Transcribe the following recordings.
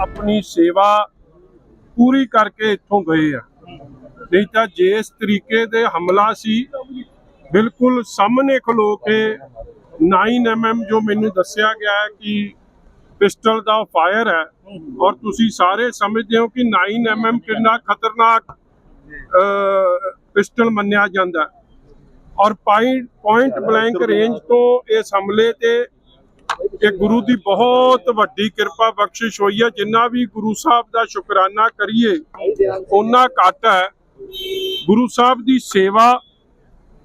ਆਪਣੀ ਸੇਵਾ ਪੂਰੀ ਕਰਕੇ ਇੱਥੋਂ ਗਏ ਆ। ਨਹੀਂ ਤਾਂ ਜਿਸ ਤਰੀਕੇ ਦੇ ਹਮਲਾ ਸੀ ਬਿਲਕੁਲ ਸਾਹਮਣੇ ਖਲੋ ਕੇ 9mm ਜੋ ਮੈਨੂੰ ਦੱਸਿਆ ਗਿਆ ਕਿ ਪਿਸਟਲ ਦਾ ਫਾਇਰ ਹੈ ਔਰ ਤੁਸੀਂ ਸਾਰੇ ਸਮਝਦੇ ਹੋ ਕਿ 9mm ਕਿੰਨਾ ਖਤਰਨਾਕ ਅਹ, ਪਿਸਟਲ ਮੰਨਿਆ ਜਾਂਦਾ ਔਰ ਪੁਆਇੰਟ ਬਲੈਂਕ ਰੇਂਜ ਤੋਂ ਇਸ ਹਮਲੇ ਤੇ ਇਹ ਗੁਰੂ ਦੀ ਬਹੁਤ ਵੱਡੀ ਕਿਰਪਾ ਬਖਸ਼ਿਸ਼ ਹੋਈ ਹੈ ਜਿੰਨਾ ਵੀ ਗੁਰੂ ਸਾਹਿਬ ਦਾ ਸ਼ੁਕਰਾਨਾ ਕਰੀਏ ਉਹਨਾਂ ਘੱਟ ਹੈ। ਗੁਰੂ ਸਾਹਿਬ ਦੀ ਸੇਵਾ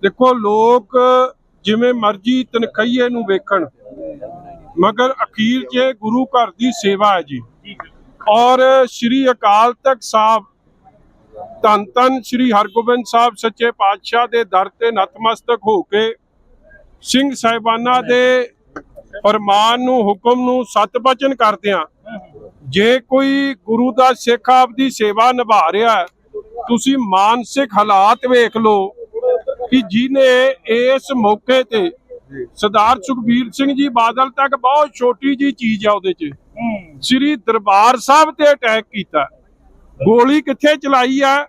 ਦੇਖੋ ਲੋਕ ਜਿਵੇਂ ਮਰਜ਼ੀ ਤਨਖਈਏ ਨੂੰ ਵੇਖਣ ਮਗਰ ਅਖੀਰ 'ਚ ਗੁਰੂ ਘਰ ਦੀ ਸੇਵਾ ਹੈ ਜੀ। ਔਰ ਸ੍ਰੀ ਅਕਾਲ ਤਖਤ ਸਾਹਿਬ ਧੰਨ ਧੰਨ ਸ੍ਰੀ ਹਰਗੋਬਿੰਦ ਸਾਹਿਬ ਸੱਚੇ ਪਾਤਸ਼ਾਹ ਦੇ ਦਰ ਤੇ ਨਤਮਸਤਕ ਹੋ ਕੇ ਸਿੰਘ ਸਾਹਿਬਾਨਾਂ ਦੇ ਫਰਮਾਨ ਨੂੰ ਹੁਕਮ ਨੂੰ ਸਤ ਬਚਨ ਕਰਦਿਆਂ ਜੇ ਕੋਈ ਗੁਰੂ ਦਾ ਸਿੱਖ ਆਪਦੀ ਸੇਵਾ ਨਿਭਾ ਰਿਹਾ ਤੁਸੀਂ ਮਾਨਸਿਕ ਹਾਲਾਤ ਵੇਖ ਲਓ ਕਿ ਜਿਹਨੇ ਇਸ ਮੌਕੇ ਤੇ ਸਰਦਾਰ ਸੁਖਬੀਰ ਸਿੰਘ ਜੀ ਬਾਦਲ ਤੱਕ ਬਹੁਤ ਛੋਟੀ ਜੀ ਚੀਜ਼ ਆ ਉਹਦੇ 'ਚ। ਸ੍ਰੀ ਦਰਬਾਰ ਸਾਹਿਬ ਤੇ ਅਟੈਕ ਕੀਤਾ। ਗੋਲੀ ਕਿੱਥੇ ਚਲਾਈ ਆ?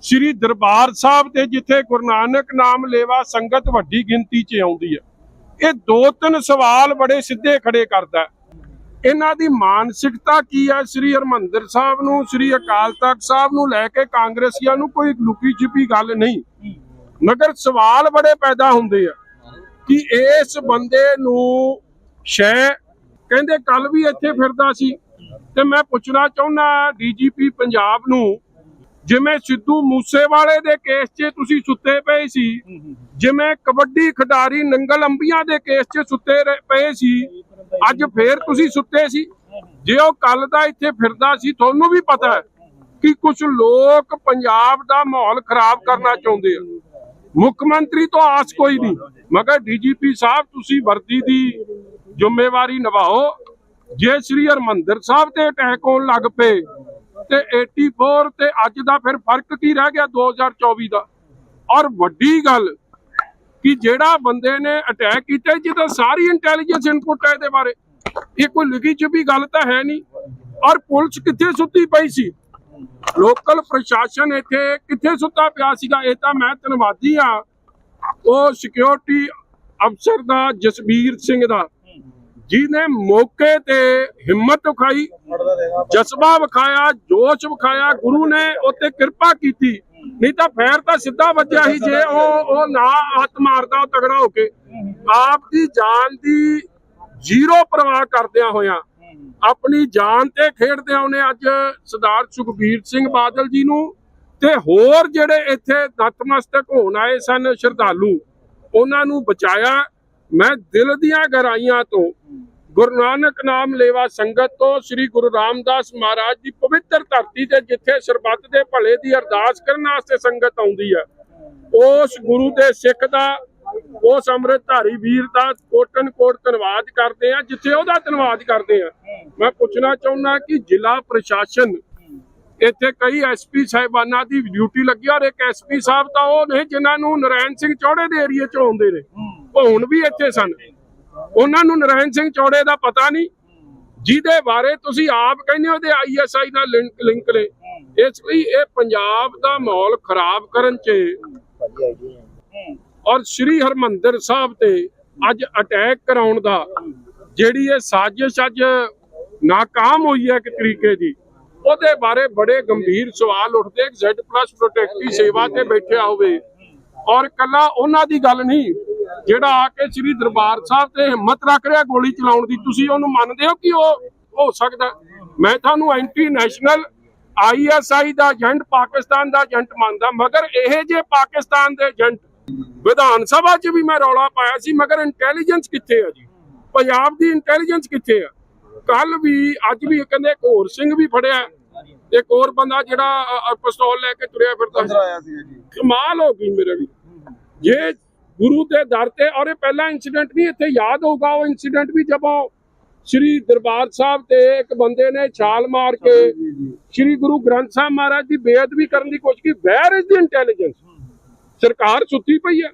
ਸ੍ਰੀ ਦਰਬਾਰ ਸਾਹਿਬ ਤੇ ਜਿੱਥੇ ਗੁਰੂ ਨਾਨਕ ਨਾਮ ਲੇਵਾ ਸੰਗਤ ਵੱਡੀ ਗਿਣਤੀ 'ਚ ਆਉਂਦੀ ਹੈ ਇਹ ਦੋ ਤਿੰਨ ਸਵਾਲ ਬੜੇ ਸਿੱਧੇ ਖੜੇ ਕਰਦਾ। ਇਹਨਾਂ ਦੀ ਮਾਨਸਿਕਤਾ ਕੀ ਹੈ ਸ੍ਰੀ ਹਰਮੰਦਰ ਸਾਹਿਬ ਨੂੰ, ਸ੍ਰੀ ਅਕਾਲ ਤਖਤ ਸਾਹਿਬ ਨੂੰ ਲੈ ਕੇ ਕਾਂਗਰਸੀਆਂ ਨੂੰ ਕੋਈ ਲੁਕੀ ਛਿਪੀ ਗੱਲ ਨਹੀਂ। ਮਗਰ ਸਵਾਲ ਬੜੇ ਪੈਦਾ ਹੁੰਦੇ ਆ ਕਿ ਇਸ ਬੰਦੇ ਨੂੰ ਸ਼ੈ ਕਹਿੰਦੇ ਕੱਲ ਵੀ ਇੱਥੇ ਫਿਰਦਾ ਸੀ। ਤੇ ਮੈਂ ਪੁੱਛਣਾ ਚਾਹੁੰਦਾ ਡੀਜੀਪੀ ਪੰਜਾਬ ਨੂੰ, ਜਿਵੇਂ ਸਿੱਧੂ ਮੂਸੇਵਾਲੇ ਦੇ ਕੇਸ 'ਚ ਤੁਸੀਂ ਸੁੱਤੇ ਪਏ ਸੀ, ਜਿਵੇਂ ਕਬੱਡੀ ਖਿਡਾਰੀ ਨੰਗਲ ਅੰਬੀਆਂ ਦੇ ਕੇਸ 'ਚ ਸੁੱਤੇ ਪਏ ਸੀ, ਅੱਜ ਫੇਰ ਤੁਸੀਂ ਸੁੱਤੇ ਸੀ? ਜੇ ਉਹ ਕੱਲ ਦਾ ਇੱਥੇ ਫਿਰਦਾ ਸੀ, ਤੁਹਾਨੂੰ ਵੀ ਪਤਾ ਹੈ ਕਿ ਕੁਝ ਲੋਕ ਪੰਜਾਬ ਦਾ ਮਾਹੌਲ ਖਰਾਬ ਕਰਨਾ ਚਾਹੁੰਦੇ ਆ। ਮੁੱਖ ਮੰਤਰੀ ਤੋਂ ਆਸ ਕੋਈ ਨਹੀਂ। ਮਗਰ ਡੀਜੀਪੀ ਸਾਹਿਬ, ਤੁਸੀਂ ਵਰਦੀ ਦੀ ਜ਼ਿੰਮੇਵਾਰੀ ਨਿਭਾਓ। ਜੇ ਸ੍ਰੀ ਹਰਮੰਦਰ ਸਾਹਿਬ ਤੇ ਅਟੈਕ ਹੋਣ ਲੱਗ ਪਏ, ਤੇ 84 ਤੇ ਅੱਜ ਦਾ ਫਿਰ ਫ਼ਰਕ ਕੀ ਰਹਿ ਗਿਆ 2024 ਦਾ? ਔਰ ਵੱਡੀ ਗੱਲ ਕਿ ਜਿਹੜਾ ਬੰਦੇ ਨੇ ਅਟੈਕ ਕੀਤਾ, ਜਿਹਦਾ ਸਾਰੀ ਇੰਟੈਲੀਜੈਂਸ ਇਨਪੁਟ ਹੈ ਇਹਦੇ ਬਾਰੇ, ਇਹ ਕੋਈ ਲਿਖੀ ਛੁਪੀ ਗੱਲ ਤਾਂ ਹੈ ਨਹੀਂ। ਔਰ ਪੁਲਿਸ ਕਿੱਥੇ ਸੁੱਤੀ ਪਈ ਸੀ? ਲੋਕਲ ਪ੍ਰਸ਼ਾਸਨ ਇੱਥੇ ਕਿੱਥੇ ਸੁੱਤਾ ਪਿਆ ਸੀਗਾ? ਇਹ ਤਾਂ ਮੈਂ ਧੰਨਵਾਦੀ ਆ ਉਹ ਸਿਕਿਉਰਿਟੀ ਅਫਸਰ ਦਾ ਜਸਬੀਰ ਸਿੰਘ ਦਾ। ਜਿਹਨੇ ਮੌਕੇ ਤੇ ਹਿੰਮਤ ਵਿਖਾਈ, ਜਜ਼ਬਾ ਵਿਖਾਇਆ, ਜੋਸ਼ ਵਿਖਾਇਆ, ਗੁਰੂ ਨੇ ਉੱਤੇ ਕਿਰਪਾ ਕੀਤੀ। ਨਹੀਂ ਤਾਂ ਫੇਰ ਤਾਂ ਸਿੱਧਾ ਵੱਜਿਆ ਸੀ ਜੇ ਉਹ ਉਹ ਨਾ ਹੱਥ ਮਾਰਦਾ ਉਹ ਤਗੜਾ ਹੋ ਕੇ। ਆਪ ਦੀ ਜਾਨ ਦੀ ਜ਼ੀਰੋ ਪਰਵਾਹ ਕਰਦਿਆਂ ਹੋਇਆਂ, ਆਪਣੀ ਜਾਨ ਤੇ ਖੇਡਦਿਆਂ ਉਹਨੇ ਅੱਜ ਸਰਦਾਰ ਸੁਖਬੀਰ ਸਿੰਘ ਬਾਦਲ ਜੀ ਨੂੰ ਤੇ ਹੋਰ ਜਿਹੜੇ ਇੱਥੇ ਨਤਮਸਤਕ ਹੋਣ ਆਏ ਸਨ ਸ਼ਰਧਾਲੂ, ਉਹਨਾਂ ਨੂੰ ਬਚਾਇਆ। ਮੈਂ ਦਿਲ ਦੀਆਂ ਗਹਿਰਾਈਆਂ ਤੋਂ ਗੁਰੂ ਨਾਨਕ ਨਾਮ ਲੇਵਾ ਸੰਗਤ ਤੋਂ ਸ੍ਰੀ ਗੁਰੂ ਰਾਮਦਾਸ ਮਹਾਰਾਜ ਦੀ ਪਵਿੱਤਰ ਧਰਤੀ ਤੇ ਜਿੱਥੇ ਸਰਬੱਤ ਦੇ ਭਲੇ ਦੀ ਅਰਦਾਸ ਕਰਨ ਵਾਸਤੇ ਸੰਗਤ ਆਉਂਦੀ ਹੈ ਉਸ ਗੁਰੂ ਦੇ ਸਿੱਖ ਦਾ, ਉਸ ਅੰਮ੍ਰਿਤਧਾਰੀ ਵੀਰ ਦਾ ਕੋਟਨ ਕੋਟ ਧੰਨਵਾਦ ਕਰਦੇ ਆ, ਜਿੱਥੇ ਉਹਦਾ ਧੰਨਵਾਦ ਕਰਦੇ ਆ। ਮੈਂ ਪੁੱਛਣਾ ਚਾਹੁੰਦਾ ਕਿ ਜ਼ਿਲ੍ਹਾ ਪ੍ਰਸ਼ਾਸਨ ਇੱਥੇ ਕਈ ਐਸਪੀ ਸਾਹਿਬਾਨਾਂ ਦੀ ਡਿਊਟੀ ਲੱਗੀ ਔਰ ਇੱਕ ਐਸਪੀ ਸਾਹਿਬ ਤਾਂ ਉਹ ਨੇ ਜਿਨ੍ਹਾਂ ਨੂੰ ਨਰਾਇਣ ਸਿੰਘ ਚੌੜੇ ਦੇ ਏਰੀਏ 'ਚ ਆਉਂਦੇ ਨੇ। ਉਹ ਵੀ ਇੱਥੇ ਸਨ। ਉਹਨਾਂ ਨੂੰ ਨਰਾਇਣ ਸਿੰਘ ਚੌੜੇ ਦਾ ਪਤਾ ਨਹੀਂ। ਜਿਹਦੇ ਬਾਰੇ ਤੁਸੀਂ ਆਪ ਕਹਿੰਦੇ ਹੋ ਤੇ ਆਈਐਸਆਈ ਨਾਲ ਲਿੰਕ ਨੇ ਇਸ ਲਈ ਇਹ ਪੰਜਾਬ ਦਾ ਮਾਹੌਲ ਖਰਾਬ ਕਰਨ 'ਚ ਔਰ ਸ੍ਰੀ ਹਰਮੰਦਰ ਸਾਹਿਬ ਤੇ ਅੱਜ ਅਟੈਕ ਕਰਾਉਣ ਦਾ ਜਿਹੜੀ ਇਹ ਸਾਜ਼ਿਸ਼ ਅੱਜ ਨਾਕਾਮ ਹੋਈ ਹੈ ਇੱਕ ਤਰੀਕੇ ਦੀ, ਉਹਦੇ ਬਾਰੇ ਬੜੇ ਗੰਭੀਰ ਸਵਾਲ ਉੱਠਦੇ Z+ ਪ੍ਰੋਟੈਕਟੀ ਸੇਵਾ ਤੇ ਬੈਠਿਆ ਹੋਵੇ। ਔਰ ਕੱਲਾ ਉਹਨਾਂ ਦੀ ਗੱਲ ਨਹੀਂ ਜਿਹੜਾ ਆ ਕੇ ਸ੍ਰੀ ਦਰਬਾਰ ਸਾਹਿਬ ਤੇ ਹਿੰਮਤ ਰੱਖ ਰਿਹਾ ਗੋਲੀ ਚਲਾਉਣ ਦੀ ਤੁਸੀਂ ਉਹਨੂੰ ਮੰਨਦੇ ਹੋ ਕਿ ਉਹ ਹੋ ਸਕਦਾ? ਮੈਂ ਤੁਹਾਨੂੰ ਐਂਟੀ ਨੈਸ਼ਨਲ ਆਈਐਸਆਈ ਦਾ ਏਜੰਟ ਪਾਕਿਸਤਾਨ ਦਾ ਏਜੰਟ ਮੰਨਦਾ ਮਗਰ ਇਹ ਜੇ ਪਾਕਿਸਤਾਨ ਦੇ ਏਜੰਟ ਵਿਧਾਨ ਸਭਾ 'ਚ ਵੀ ਮੈਂ ਰੌਲਾ ਪਾਇਆ ਸੀ ਮਗਰ ਇੰਟੈਲੀਜੈਂਸ ਕਿੱਥੇ ਆ ਜੀ? ਪੰਜਾਬ ਦੀ ਇੰਟੈਲੀਜੈਂਸ ਕਿੱਥੇ ਆ? ਕੱਲ ਵੀ ਅੱਜ ਵੀ ਕਹਿੰਦੇ ਇੱਕ ਹੋਰ ਸਿੰਘ ਵੀ ਫੜਿਆ। ਇੱਕ ਹੋਰ ਬੰਦਾ ਜਿਹੜਾ ਪਿਸਤੌਲ ਲੈ ਕੇ ਤੁਰਿਆ ਫਿਰਦਾ ਕਮਾਲ ਹੋ ਗਈ ਮੇਰੇ ਵੀ। ਜੇ ਗੁਰੂ ਦੇ ਦਰ ਤੇ। ਔਰ ਇਹ ਪਹਿਲਾ ਇਨਸੀਡੈਂਟ ਨਹੀਂ ਇੱਥੇ ਯਾਦ ਹੋਊਗਾ। ਉਹ ਇਨਸੀਡੈਂਟ ਵੀ ਜਦੋਂ ਸ੍ਰੀ ਦਰਬਾਰ ਸਾਹਿਬ ਤੇ ਇੱਕ ਬੰਦੇ ਨੇ ਛਾਲ ਮਾਰ ਕੇ ਸ੍ਰੀ ਗੁਰੂ ਗ੍ਰੰਥ ਸਾਹਿਬ ਮਹਾਰਾਜ ਦੀ ਬੇਅਦਬੀ ਕਰਨ ਦੀ ਕੋਸ਼ਿਸ਼ ਕੀਤੀ। ਵੈਰ ਇਜ਼ ਦੀ ਇੰਟੈਲੀਜੈਂਸ ਸਰਕਾਰ ਸੁੱਤੀ ਪਈ ਹੈ।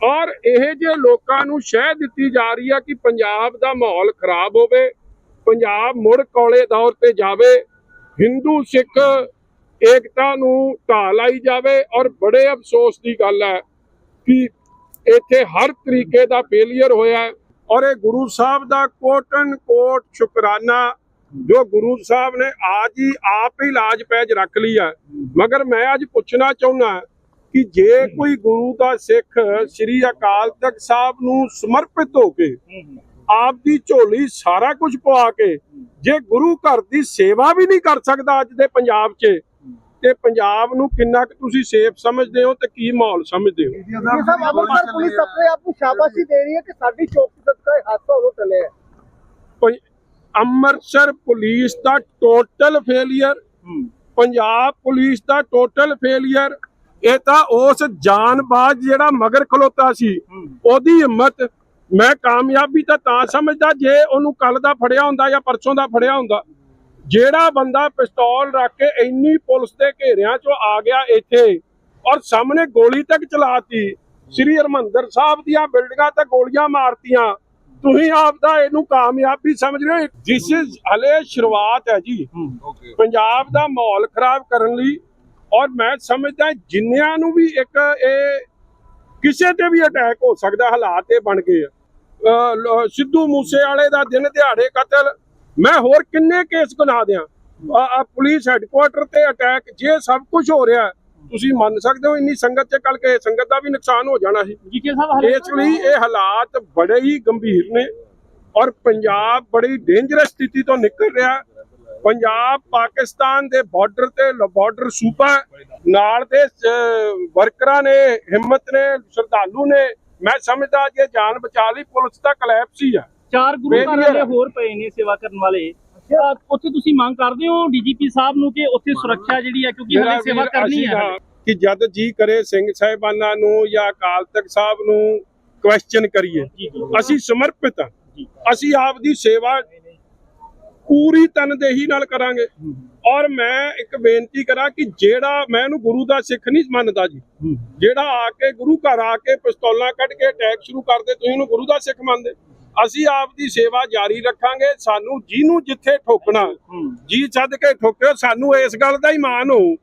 ਔਰ ਇਹ ਜੇ ਲੋਕਾਂ ਨੂੰ ਸ਼ਹਿ ਦਿੱਤੀ ਜਾ ਰਹੀ ਆ ਕਿ ਪੰਜਾਬ ਦਾ ਮਾਹੌਲ ਖਰਾਬ ਹੋਵੇ ਪੰਜਾਬ ਮੁੜ ਕੌਲੇ ਦੌਰ ਤੇ ਜਾਵੇ ਹਿੰਦੂ ਸਿੱਖ ਏਕਤਾ ਨੂੰ ਢਾਹ ਲਾਈ ਜਾਵੇ। ਔਰ ਬੜੇ ਅਫਸੋਸ ਦੀ ਗੱਲ ਹੈ ਕਿ ਇੱਥੇ ਹਰ ਤਰੀਕੇ ਦਾ ਫੇਲਿਅਰ ਹੋਇਆ ਹੈ। ਔਰ ਇਹ ਗੁਰੂ ਸਾਹਿਬ ਦਾ ਕੋਟਨ ਕੋਟ ਸ਼ੁਕਰਾਨਾ, ਜੋ ਗੁਰੂ ਸਾਹਿਬ ਨੇ ਅੱਜ ਹੀ ਆਪ ਹੀ ਲਾਜ ਪੈਜ ਰੱਖ ਲਈ ਹੈ ਮਗਰ ਮੈਂ ਅੱਜ ਪੁੱਛਣਾ ਚਾਹੁੰਦਾ ਕਿ ਜੇ ਕੋਈ ਗੁਰੂ ਦਾ ਸਿੱਖ ਸ੍ਰੀ ਅਕਾਲ ਤਖਤ ਸਾਹਿਬ ਨੂੰ ਸਮਰਪਿਤ ਹੋ ਕੇ ਆਪ ਦੀ ਝੋਲੀ ਸਾਰਾ ਕੁਝ ਪਵਾ ਕੇ, ਜੇ ਗੁਰੂ ਘਰ ਦੀ ਸੇਵਾ ਵੀ ਨਹੀਂ ਕਰ ਸਕਦਾ ਅੱਜ ਦੇ ਪੰਜਾਬ 'ਚ ਤੇ ਪੰਜਾਬ ਨੂੰ ਕਿੰਨਾ ਕੁ ਤੁਸੀਂ ਸੇਫ ਸਮਝਦੇ ਹੋ ਤੇ ਕੀ ਮਾਹੌਲ ਸਮਝਦੇ ਹੋ? ਜੀ ਸਾਹਿਬ ਅੰਮ੍ਰਿਤਸਰ ਪੁਲਿਸ ਆਪਣੇ ਆਪ ਨੂੰ ਸ਼ਾਬਾਸ਼ੀ ਦੇ ਰਹੀ ਹੈ ਕਿ ਸਾਡੀ ਚੌਕੀ ਸਦਕਾ ਇਹ ਹਾਦਸਾ ਉਦੋਂ ਟਲਿਆ ਹੈ। ਪੰ- ਅੰਮ੍ਰਿਤਸਰ ਪੁਲਿਸ ਦਾ ਟੋਟਲ ਫੇਲਿਅਰ ਪੰਜਾਬ ਪੁਲਿਸ ਦਾ ਟੋਟਲ ਫੇਲਿਅਰ ਇਹ ਤਾਂ ਉਸ ਜਾਨਬਾਜ਼ ਜਿਹੜਾ ਮਗਰ ਖਲੋਤਾ ਸੀ ਉਹਦੀ ਹਿੰਮਤ। ਮੈਂ ਕਾਮਯਾਬੀ ਤਾਂ ਤਾਂ ਸਮਝਦਾ ਜੇ ਉਹਨੂੰ ਕੱਲ ਦਾ ਫੜਿਆ ਹੁੰਦਾ ਜਾਂ ਪਰਸੋਂ ਦਾ ਫੜਿਆ ਹੁੰਦਾ। ਜਿਹੜਾ ਬੰਦਾ ਪਿਸਤੌਲ ਰੱਖ ਕੇ ਇੰਨੀ ਪੁਲਿਸ ਦੇ ਘੇਰਿਆਂ ਚੋਂ ਆ ਗਿਆ ਇੱਥੇ ਔਰ ਸਾਹਮਣੇ ਗੋਲੀ ਤੱਕ ਚਲਾਤੀ ਸ੍ਰੀ ਹਰਮੰਦਰ ਸਾਹਿਬ ਦੀਆਂ ਬਿਲਡਿੰਗਾਂ ਤੇ ਗੋਲੀਆਂ ਮਾਰਤੀਆਂ ਤੁਸੀਂ ਆਪ ਦਾ ਇਹਨੂੰ ਕਾਮਯਾਬੀ ਸਮਝ ਰਹੇ ਹੋ? ਜਿਸ ਹਲੇ ਸ਼ੁਰੂਆਤ ਹੈ ਜੀ। ਪੰਜਾਬ ਦਾ ਮਾਹੌਲ ਖਰਾਬ ਕਰਨ ਲਈ ਔਰ ਮੈਂ ਸਮਝਦਾ ਜਿੰਨਿਆਂ ਨੂੰ ਵੀ ਇੱਕ ਇਹ ਕਿਸੇ ਤੇ ਵੀ ਅਟੈਕ ਹੋ ਸਕਦਾ ਹਾਲਾਤ ਇਹ ਬਣ ਗਏ ਸਿੱਧੂ ਮੂਸੇ ਵਾਲੇ ਦਾ ਦਿਨ ਦਿਹਾੜੇ ਕਤਲ ਮੈਂ ਹੋਰ ਕਿੰਨੇ ਕੇਸ ਗੁਨਾ ਦਿਆਂ ਆ- ਪੁਲਿਸ ਹੈੱਡਕੁਆਟਰ ਤੇ ਅਟੈਕ ਜੇ ਸਭ ਕੁਝ ਹੋ ਰਿਹਾ ਤੁਸੀਂ ਮੰਨ ਸਕਦੇ ਹੋ ਇੰਨੀ ਸੰਗਤ ਚ ਕੱਲ ਕੇ ਸੰਗਤ ਦਾ ਵੀ ਨੁਕਸਾਨ ਹੋ ਜਾਣਾ ਸੀ ਇਸ ਲਈ ਇਹ ਹਾਲਾਤ ਬੜੇ ਹੀ ਗੰਭੀਰ ਨੇ ਔਰ ਪੰਜਾਬ ਬੜੀ ਡੇਂਜਰਸ ਸਥਿਤੀ ਤੋਂ ਨਿਕਲ ਰਿਹਾ। ਪੰਜਾਬ ਪਾਕਿਸਤਾਨ ਦੇ ਬਾਰਡਰ ਤੇ ਬਾਰਡਰ ਸੂਬਾ। ਨਾਲ ਦੇ ਵਰਕਰਾਂ ਨੇ ਹਿੰਮਤ ਨੇ ਸ਼ਰਧਾਲੂ ਨੇ ਮੈਂ ਸਮਝਦਾ ਕਿ ਜਾਨ ਬਚਾ ਲਈ ਪੁਲਿਸ ਦਾ ਕਲੈਪਸ ਹੀ ਆ ਚਾਰ ਗੁਰੂ ਘਰ ਵਾਲੇ। ਹੋਰ ਪਏ ਨੇ ਸੇਵਾ ਕਰਨ ਵਾਲੇ। ਉੱਥੇ ਤੁਸੀਂ ਮੰਗ ਕਰਦੇ ਹੋ ਡੀਜੀਪੀ ਸਾਹਿਬ ਨੂੰ ਕਿ ਉੱਥੇ ਸੁਰੱਖਿਆ ਜਿਹੜੀ ਹੈ ਕਿਉਂਕਿ ਹਲੇ ਸੇਵਾ ਕਰਨੀ ਹੈ। ਕਿ ਜਦ ਜੀ ਕਰੇ ਸਿੰਘ ਸਾਹਿਬਾਨਾਂ ਨੂੰ ਜਾਂ ਅਕਾਲ ਤਖਤ ਸਾਹਿਬ ਨੂੰ ਕੁਐਸਚਨ ਕਰੀਏ। ਅਸੀਂ ਸਮਰਪਿਤ ਹਾਂ। ਅਸੀਂ ਆਪ ਦੀ ਸੇਵਾ ਪੂਰੀ ਤਨਦੇਹੀ ਨਾਲ ਕਰਾਂਗੇ। ਔਰ ਮੈਂ ਇੱਕ ਬੇਨਤੀ ਕਰਾਂ ਕਿ ਜਿਹੜਾ ਮੈਂ ਇਹਨੂੰ ਗੁਰੂ ਦਾ ਸਿੱਖ ਨਹੀਂ ਮੰਨਦਾ ਜੀ ਜਿਹੜਾ ਆ ਕੇ ਗੁਰੂ ਘਰ ਆ ਕੇ ਪਿਸਤੌਲਾਂ ਕੱਢ ਕੇ ਅਟੈਕ ਸ਼ੁਰੂ ਕਰਦੇ ਤੁਸੀਂ ਇਹਨੂੰ ਗੁਰੂ ਦਾ ਸਿੱਖ ਮੰਨਦੇ। ਅਸੀਂ ਆਪ ਦੀ ਸੇਵਾ ਜਾਰੀ ਰੱਖਾਂਗੇ ਸਾਨੂੰ ਜਿਹਨੂੰ ਜਿੱਥੇ ਠੋਕਣਾ ਜੀ ਛੱਡ ਕੇ ਠੋਕਿਓ ਸਾਨੂੰ ਇਸ ਗੱਲ ਦਾ ਹੀ ਮਾਣ ਹੋ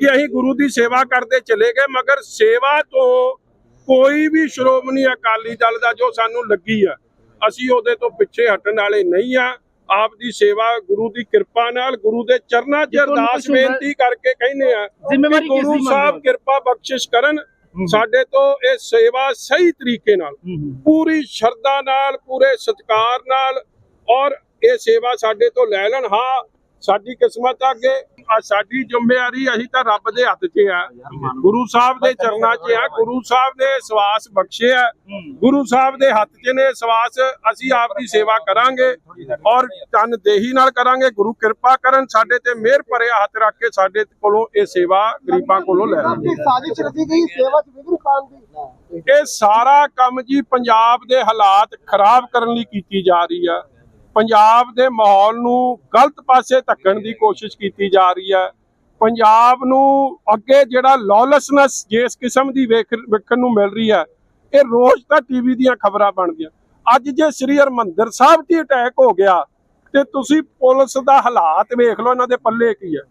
ਕਿ ਅਸੀਂ ਗੁਰੂ ਦੀ ਸੇਵਾ ਕਰਦੇ ਚਲੇ ਗਏ ਮਗਰ ਸੇਵਾ ਤੋਂ ਕੋਈ ਵੀ ਸ਼੍ਰੋਮਣੀ ਅਕਾਲੀ ਦਲ ਦਾ ਜੋ ਸਾਨੂੰ ਲੱਗੀ ਆ ਅਸੀਂ ਉਹਦੇ ਤੋਂ ਪਿੱਛੇ ਹਟਣ ਵਾਲੇ ਨਹੀਂ ਆ। ਆਪ ਦੀ ਸੇਵਾ ਗੁਰੂ ਦੀ ਕਿਰਪਾ ਨਾਲ ਗੁਰੂ ਦੇ ਚਰਨਾਂ 'ਚ ਅਰਦਾਸ ਬੇਨਤੀ ਕਰਕੇ ਕਹਿੰਦੇ ਆ ਗੁਰੂ ਸਾਹਿਬ ਕਿਰਪਾ ਬਖਸ਼ਿਸ਼ ਕਰਨ। ਸਾਡੇ ਤੋਂ ਇਹ ਸੇਵਾ ਸਹੀ ਤਰੀਕੇ ਨਾਲ ਪੂਰੀ ਸ਼ਰਧਾ ਨਾਲ ਪੂਰੇ ਸਤਿਕਾਰ ਨਾਲ ਔਰ ਇਹ ਸੇਵਾ ਸਾਡੇ ਤੋਂ ਲੈ ਲੈਣ। ਹਾਂ ਸਾਡੀ ਕਿਸਮਤ ਆ ਆ ਸਾਡੀ ਜ਼ਿੰਮੇਵਾਰੀ ਅਸੀਂ ਤਾਂ ਰੱਬ ਦੇ ਹੱਥ 'ਚ ਆ। ਗੁਰੂ ਸਾਹਿਬ ਦੇ ਚਰਨਾਂ 'ਚ ਆ। ਗੁਰੂ ਸਾਹਿਬ ਨੇ ਸਵਾਸ ਬਖਸ਼ਿਆ ਗੁਰੂ ਸਾਹਿਬ ਦੇ ਹੱਥ 'ਚ ਨੇ ਸਵਾਸ। ਅਸੀਂ ਆਪ ਦੀ ਸੇਵਾ ਕਰਾਂਗੇ ਔਰ ਤਨ ਦੇਹੀ ਨਾਲ ਕਰਾਂਗੇ। ਗੁਰੂ ਕਿਰਪਾ ਕਰਨ ਸਾਡੇ ਤੇ ਮਿਹਰ ਭਰਿਆ ਹੱਥ ਰੱਖ ਕੇ ਸਾਡੇ ਕੋਲੋਂ ਇਹ ਸੇਵਾ ਗਰੀਬਾਂ ਕੋਲੋਂ ਲੈ ਲੈਣ ਆਪਣੀ ਸਾਜ਼ਿਸ਼ ਰਚੀ ਗਈ ਸੇਵਾ ਚ ਵਿਗਰੂ ਪਾਉਣ ਦੀ। ਇਹ ਸਾਰਾ ਕੰਮ ਜੀ ਪੰਜਾਬ ਦੇ ਹਾਲਾਤ ਖਰਾਬ ਕਰਨ ਲਈ ਕੀਤੀ ਜਾ ਰਹੀ ਆ। ਪੰਜਾਬ ਦੇ ਮਾਹੌਲ ਨੂੰ ਗਲਤ ਪਾਸੇ ਧੱਕਣ ਦੀ ਕੋਸ਼ਿਸ਼ ਕੀਤੀ ਜਾ ਰਹੀ ਹੈ। ਪੰਜਾਬ ਨੂੰ ਅੱਗੇ ਜਿਹੜਾ ਲੌਲੈਸਨੈਸ ਜਿਸ ਕਿਸਮ ਦੀ ਵੇਖ ਵੇਖਣ ਨੂੰ ਮਿਲ ਰਹੀ ਹੈ, ਇਹ ਰੋਜ਼ ਤਾਂ ਟੀਵੀ ਦੀਆਂ ਖਬਰਾਂ ਬਣਦੀਆਂ। ਅੱਜ ਜੇ ਸ੍ਰੀ ਹਰਮੰਦਰ ਸਾਹਿਬ ਤੇ ਅਟੈਕ ਹੋ ਗਿਆ, ਤੇ ਤੁਸੀਂ ਪੁਲਿਸ ਦਾ ਹਾਲਾਤ ਵੇਖ ਲਓ, ਇਹਨਾਂ ਦੇ ਪੱਲੇ ਕੀ ਹੈ।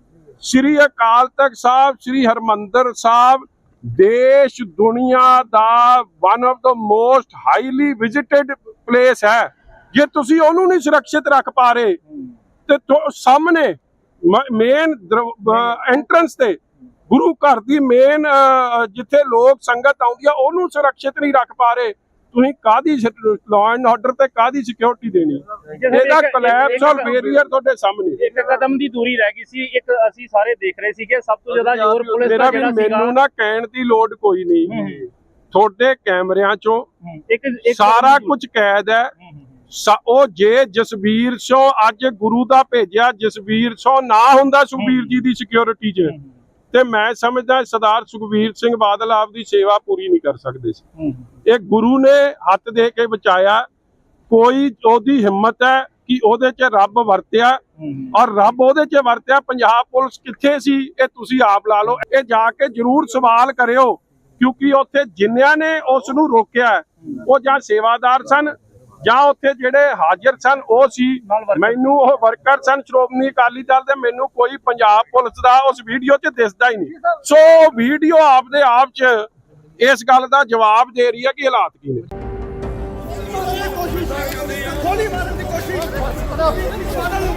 ਸ੍ਰੀ ਅਕਾਲ ਤਖਤ ਸਾਹਿਬ, ਸ੍ਰੀ ਹਰਮੰਦਰ ਸਾਹਿਬ, ਦੇਸ਼ ਦੁਨੀਆ ਦਾ one of the most highly visited place ਹੈ। ਜੇ ਤੁਸੀਂ ਉਹਨੂੰ ਨਹੀਂ ਸੁਰੱਖਿਅਤ ਰੱਖ ਪਾ ਰਹੇ ਤੇ ਤੁ- ਸਾਹਮਣੇ ਮੇਨ ਐਂਟਰੈਂਸ ਤੇ ਗੁਰੂ ਘਰ ਦੀ ਮੇਨ ਜਿੱਥੇ ਲੋਕ ਸੰਗਤ ਆਉਂਦੀ ਆ ਉਹਨੂੰ ਸੁਰੱਖਿਅਤ ਨਹੀਂ ਰੱਖ ਪਾ ਰਹੇ। ਤੁਸੀਂ ਕਾਦੀ ਲਾਅ ਐਂਡ ਆਰਡਰ ਤੇ ਕਾਦੀ ਸਿਕਿਉਰਿਟੀ ਦੇਣੀ? ਇਹਦਾ ਕਲੈਪਸ ਔਰ ਬੈਰੀਅਰ ਤੁਹਾਡੇ ਸਾਹਮਣੇ। ਇੱਕ ਕਦਮ ਦੀ ਦੂਰੀ ਰਹਿ ਗਈ ਸੀ ਇੱਕ ਅਸੀਂ ਸਾਰੇ ਦੇਖ ਰਹੇ ਸੀਗੇ ਸਭ ਤੋਂ ਜ਼ਿਆਦਾ ਜ਼ੋਰ ਪੁਲਿਸ ਦਾ ਜਿਹੜਾ ਸੀਗਾ। ਮੈਨੂੰ ਨਾ ਕਹਿਣ ਦੀ ਲੋੜ ਕੋਈ ਨਹੀਂ। ਤੁਹਾਡੇ ਕੈਮਰਿਆਂ ਚੋਂ ਸਾਰਾ ਕੁਝ ਕੈਦ ਹੈ। ਉਹ ਜੇ ਜਸਵੀਰ ਸਿੰਘ ਅੱਜ ਗੁਰੂ ਦਾ ਭੇਜਿਆ ਜਸਵੀਰ ਸਿੰਘ ਨਾ ਹੁੰਦਾ ਸੁਖਬੀਰ ਜੀ ਦੀ ਸਿਕਿਉਰਿਟੀ 'ਚ। ਤੇ ਮੈਂ ਸਮਝਦਾ ਸਰਦਾਰ ਸੁਖਬੀਰ ਸਿੰਘ ਬਾਦਲ ਆਪ ਦੀ ਸੇਵਾ ਪੂਰੀ ਨਹੀਂ ਕਰ ਸਕਦੇ ਸੀ। ਇਹ ਗੁਰੂ ਨੇ ਹੱਥ ਦੇ ਕੇ ਬਚਾਇਆ। ਕੋਈ ਉਹਦੀ ਹਿੰਮਤ ਹੈ ਕਿ ਉਹਦੇ 'ਚ ਰੱਬ ਵਰਤਿਆ। ਔਰ ਰੱਬ ਉਹਦੇ 'ਚ ਵਰਤਿਆ। ਪੰਜਾਬ ਪੁਲਿਸ ਕਿੱਥੇ ਸੀ ਇਹ ਤੁਸੀਂ ਆਪ ਲਾ ਲਓ। ਇਹ ਜਾ ਕੇ ਜਰੂਰ ਸਵਾਲ ਕਰਿਓ। ਕਿਉਂਕਿ ਉੱਥੇ ਜਿੰਨਿਆਂ ਨੇ ਉਸ ਨੂੰ ਰੋਕਿਆ ਉਹ ਜਾਂ ਸੇਵਾਦਾਰ ਸਨ ਜਾਂ ਉੱਥੇ ਜਿਹੜੇ ਹਾਜ਼ਰ ਸਨ ਉਹ ਸੀ। ਮੈਨੂੰ ਉਹ ਵਰਕਰ ਸਨ ਸ਼੍ਰੋਮਣੀ ਅਕਾਲੀ ਦਲ ਦੇ ਮੈਨੂੰ ਕੋਈ ਪੰਜਾਬ ਪੁਲਿਸ ਦਾ ਉਸ ਵੀਡੀਓ 'ਚ ਦਿਸਦਾ ਹੀ ਨਹੀਂ। ਸੋ ਵੀਡੀਓ ਆਪਦੇ ਆਪ 'ਚ ਇਸ ਗੱਲ ਦਾ ਜਵਾਬ ਦੇ ਰਹੀ ਹੈ ਕਿ ਹਾਲਾਤ ਕੀ ਨੇ। ਗੋਲੀ ਮਾਰਨ ਦੀ ਕੋਸ਼ਿਸ਼।